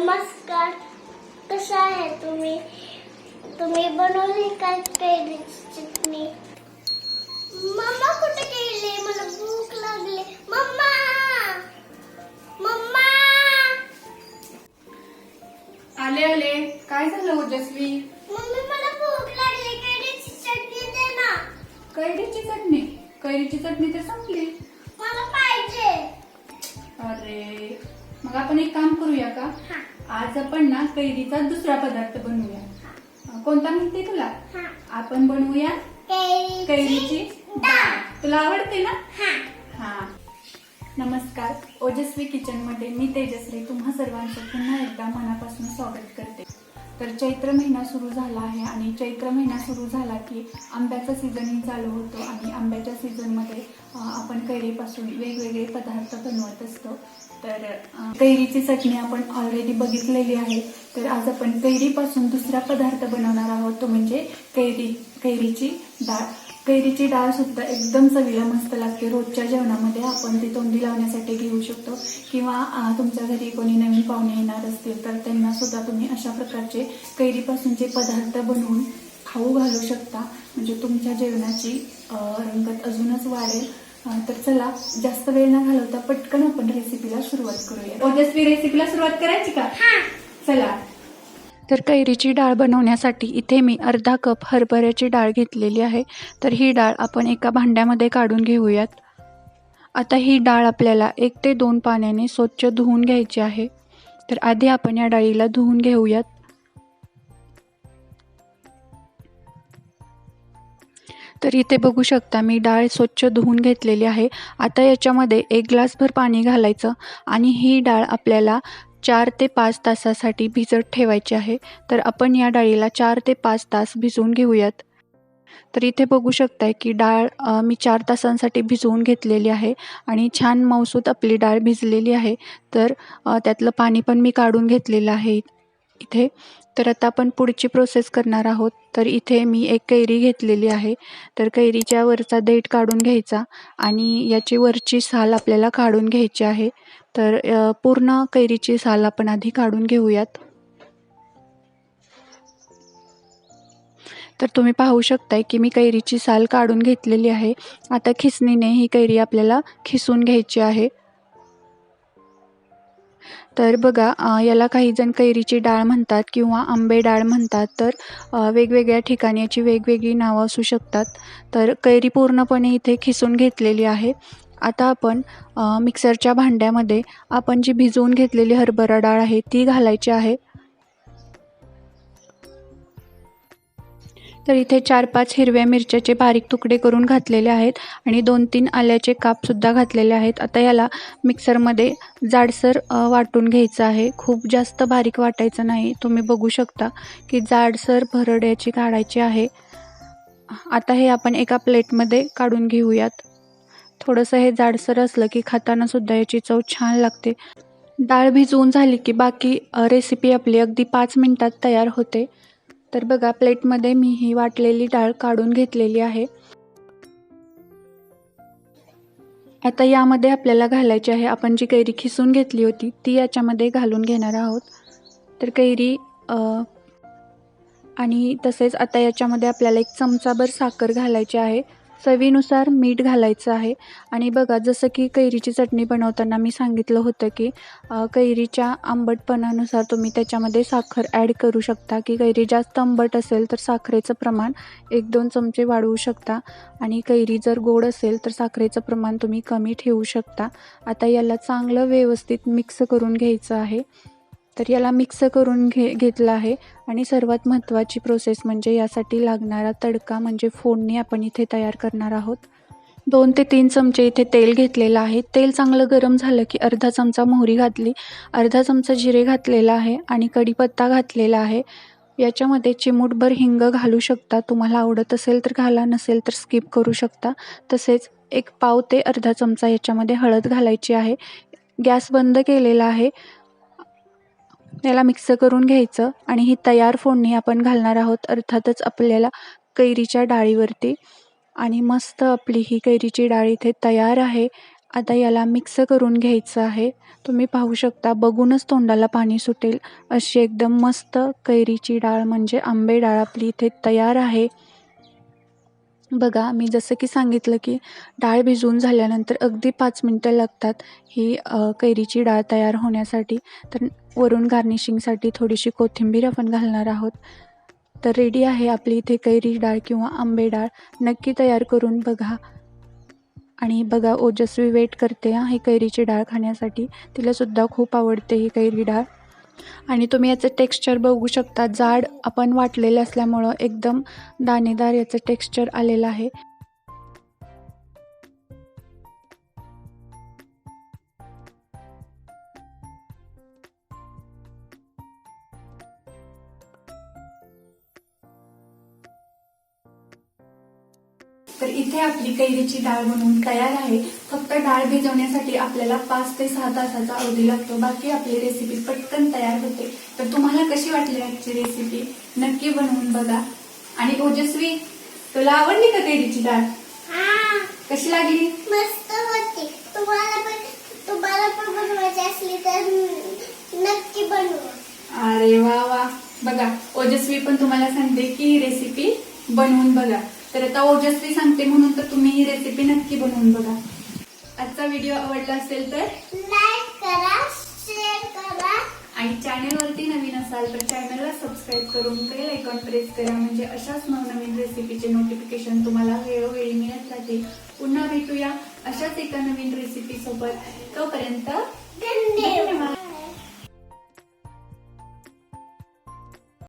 नमस्कार. कशा आहे तुम्ही? तुम्ही बनवली काय कैरीची चटणी? मम्मा कुठे गेली? मला भूक लागली. मम्मा! मम्मा! आले आले. काय झालं ओजस्वी? मम्मी मला भूक लागली. कैरीची चटणी दे ना. कैरीची चटणी? कैरीची चटणी तर संपली. मला पाहिजे. अरे मग आपण एक काम करूया का? हा. आज आपण ना कैरीचा दुसरा पदार्थ बनवूया. कोणता माहितीये तुला? हा. आपण बनवूया कैरीची तुला आवडते ना? हा. हा. नमस्कार. ओजस्वी किचनमध्ये मी तेजश्री. तुम्हा सर्वांचं पुन्हा एकदा मनापासून स्वागत करते. तर चैत्र महिना सुरू झाला आहे आणि चैत्र महिना सुरू झाला की आंब्याचा सीझनही चालू होतो आणि आंब्याच्या सीझनमध्ये आपण कैरीपासून वेगवेगळे पदार्थ बनवत असतो. तर कैरीची चटणी आपण ऑलरेडी बघितलेली आहे. तर आज आपण कैरीपासून दुसरा पदार्थ बनवणार आहोत तो म्हणजे कैरी. कैरीची डाळ. कैरीची डाळ सुद्धा एकदम चवीला मस्त लागते. रोजच्या जेवणामध्ये आपण ती तोंडी लावण्यासाठी घेऊ शकतो. किंवा तुमच्या घरी कोणी नवीन पाहुणे येणार असतील तर त्यांना सुद्धा तुम्ही अशा प्रकारचे कैरीपासूनचे पदार्थ बनवून खाऊ घालू शकता. म्हणजे तुमच्या जेवणाची रंगत अजूनच वाढेल. तर चला जास्त वेळ न घालवता पटकन आपण रेसिपीला सुरुवात करूया. ओजस्वी रेसिपीला सुरुवात करायची का? चला. तर कैरीची डाळ बनवण्यासाठी इथे मी अर्धा कप हरभऱ्याची डाळ घेतलेली आहे. तर ही डाळ आपण एका भांड्यामध्ये काढून घेऊयात. आता ही डाळ आपल्याला एक ते दोन पाण्याने स्वच्छ धुवून घ्यायची आहे. तर आधी आपण या डाळीला धुवून घेऊयात. तर इथे बघू शकता मी डाळ स्वच्छ धुवून घेतलेली आहे. आता याच्यामध्ये एक ग्लासभर पाणी घालायचं आणि ही डाळ आपल्याला चार ते पाच तासासाठी भिजत ठेवायची आहे. तर आपण या डाळीला चार ते पाच तास भिजवून घेऊयात. तर इथे बघू शकताय की डाळ मी चार तासांसाठी भिजवून घेतलेली आहे आणि छान मौसूत आपली डाळ भिजलेली आहे. तर त्यातलं पाणी पण मी काढून घेतलेलं आहे इथे. तर आता आपण पुढची प्रोसेस करणार आहोत. तर इथे मी एक कैरी घेतलेली आहे. तर कैरीच्या वरचा देठ काढून घ्यायचा आणि याची वरची साल आपल्याला काढून घ्यायची आहे. तर पूर्ण कैरीची साल आपण आधी काढून घेऊयात. तर तुम्ही पाहू शकताय की मी कैरीची साल काढून घेतलेली आहे. आता खिसणीने ही कैरी आपल्याला खिसून घ्यायची आहे. तर बघा याला काही जण कैरीची डाळ म्हणतात किंवा आंबे डाळ म्हणतात. तर वेगवेगळ्या ठिकाणी याची वेगवेगळी नावं असू शकतात. तर कैरी पूर्णपणे इथे खिसून घेतलेली आहे. आता आपण मिक्सरच्या भांड्यामध्ये आपण जी भिजवून घेतलेली हरभरा डाळ आहे ती घालायची आहे. तर इथे चार पाच हिरव्या मिरच्याचे बारीक तुकडे करून घातलेले आहेत आणि दोन तीन आल्याचे कापसुद्धा घातलेले आहेत. आता याला मिक्सरमध्ये जाडसर वाटून घ्यायचं आहे. खूप जास्त बारीक वाटायचं नाही. तुम्ही बघू शकता की जाडसर भरड्याची काढायची आहे. आता हे आपण एका प्लेटमध्ये काढून घेऊयात. थोडंसं हे जाडसर असलं की खाताना सुद्धा याची चव छान लागते. डाळ भिजवून झाली की बाकी रेसिपी आपली अगदी पाच मिनटात तयार होते. तर बघा प्लेटमध्ये मी ही वाटलेली डाळ काढून घेतलेली आहे. आता यामध्ये आपल्याला घालायची आहे आपण जी कैरी खिसून घेतली होती ती याच्यामध्ये घालून घेणार आहोत. तर कैरी आणि तसेच आता याच्यामध्ये आपल्याला एक चमचाभर साखर घालायची आहे. चवीनुसार मीठ घालायचं आहे. आणि बघा जसं की कैरीची चटणी बनवताना मी सांगितलं होतं की कैरीच्या आंबटपणानुसार तुम्ही त्याच्यामध्ये साखर ॲड करू शकता. की कैरी जास्त आंबट असेल तर साखरेचं प्रमाण एक दोन चमचे वाढवू शकता. आणि कैरी जर गोड असेल तर साखरेचं प्रमाण तुम्ही कमी ठेवू शकता. आता याला चांगलं व्यवस्थित मिक्स करून घ्यायचं आहे. तर याला मिक्स करून घे घेतलं आहे. आणि सर्वात महत्त्वाची प्रोसेस म्हणजे यासाठी लागणारा तडका म्हणजे फोडणी आपण इथे तयार करणार आहोत. दोन ते तीन चमचे इथे तेल घेतलेलं आहे. तेल चांगलं गरम झालं की अर्धा चमचा मोहरी घातली. अर्धा चमचा जिरे घातलेला आहे आणि कढीपत्ता घातलेला आहे. याच्यामध्ये चिमूटभर हिंग घालू शकता. तुम्हाला आवडत असेल तर घाला नसेल तर स्किप करू शकता. तसेच एक पाव ते अर्धा चमचा याच्यामध्ये हळद घालायची आहे. गॅस बंद केलेला आहे. याला मिक्स करून घ्यायचं आणि ही तयार फोडणी आपण घालणार आहोत. अर्थातच आपल्याला कैरीच्या डाळीवरती आणि मस्त आपली ही कैरीची डाळ इथे तयार आहे. आता याला मिक्स करून घ्यायचं आहे. तुम्ही पाहू शकता बघूनच तोंडाला पाणी सुटेल. अशी एकदम मस्त कैरीची डाळ म्हणजे आंबे डाळ आपली इथे तयार आहे. बघा मी जसं की सांगितलं की डाळ भिजवून झाल्यानंतर अगदी पाच मिनटं लागतात ही कैरीची डाळ तयार होण्यासाठी. तर वरून गार्निशिंगसाठी थोडीशी कोथिंबीर आपण घालणार आहोत. तर रेडी आहे आपली इथे कैरी डाळ किंवा आंबे डाळ. नक्की तयार करून बघा. आणि बघा ओजस्वी वेट करते हा ही कैरीची डाळ खाण्यासाठी. तिलासुद्धा खूप आवडते ही कैरी डाळ. आणि तुम्ही याचं टेक्स्चर बघू शकता. जाड आपण वाटलेलं असल्यामुळं एकदम दाणेदार याचं टेक्स्चर आलेलं आहे. तर इथे आपली कैरीची डाळ बनवून तयार आहे. फक्त डाळ भिजवण्यासाठी आपल्याला पाच ते सहा तासाचा अवधी लागतो. बाकी आपली रेसिपी पटकन तयार होते. तर तुम्हाला कशी वाटली आजची रेसिपी नक्की बनवून बघा. आणि ओजस्वी तुला आवडली का कैरीची डाळ? हा. कशी लागली? मस्त होती. तुम्हाला पण तुम्हाला पण बनवायची असली तर नक्की बनवा. अरे वा वा. बघा ओजस्वी पण तुम्हाला सांगते की रेसिपी बनवून बघा. तर आता ओजस्वी सांगते म्हणून तर तुम्ही ही रेसिपी नक्की बनवून बघा. आजचा व्हिडिओ आवडला असेल तर लाईक करा शेअर करा. आणि चॅनलवरती नवीन असाल तर चॅनलला सबस्क्राईब करून बेल आयकॉन प्रेस करा. म्हणजे अशाच नवनवीन रेसिपीचे नोटिफिकेशन तुम्हाला वेळोवेळी मिळत राहतील. पुन्हा भेटूया अशाच एका नवीन रेसिपी सोबत. तोपर्यंत धन्यवाद. धन्यवाद.